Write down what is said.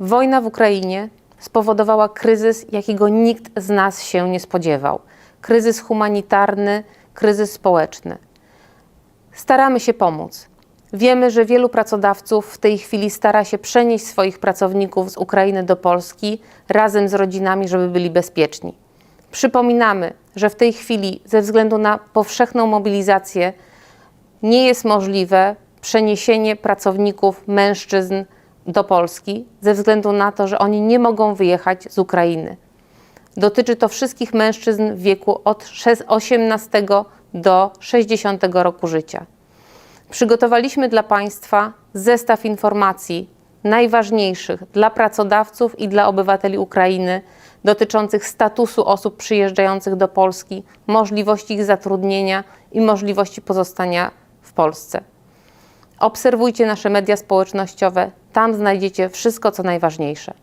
Wojna w Ukrainie spowodowała kryzys, jakiego nikt z nas się nie spodziewał. Kryzys humanitarny, kryzys społeczny. Staramy się pomóc. Wiemy, że wielu pracodawców w tej chwili stara się przenieść swoich pracowników z Ukrainy do Polski razem z rodzinami, żeby byli bezpieczni. Przypominamy, że w tej chwili, ze względu na powszechną mobilizację, nie jest możliwe przeniesienie pracowników, mężczyzn do Polski, ze względu na to, że oni nie mogą wyjechać z Ukrainy. Dotyczy to wszystkich mężczyzn w wieku od szes- 18 do 60 roku życia. Przygotowaliśmy dla Państwa zestaw informacji najważniejszych dla pracodawców i dla obywateli Ukrainy dotyczących statusu osób przyjeżdżających do Polski, możliwości ich zatrudnienia i możliwości pozostania w Polsce. Obserwujcie nasze media społecznościowe, tam znajdziecie wszystko, co najważniejsze.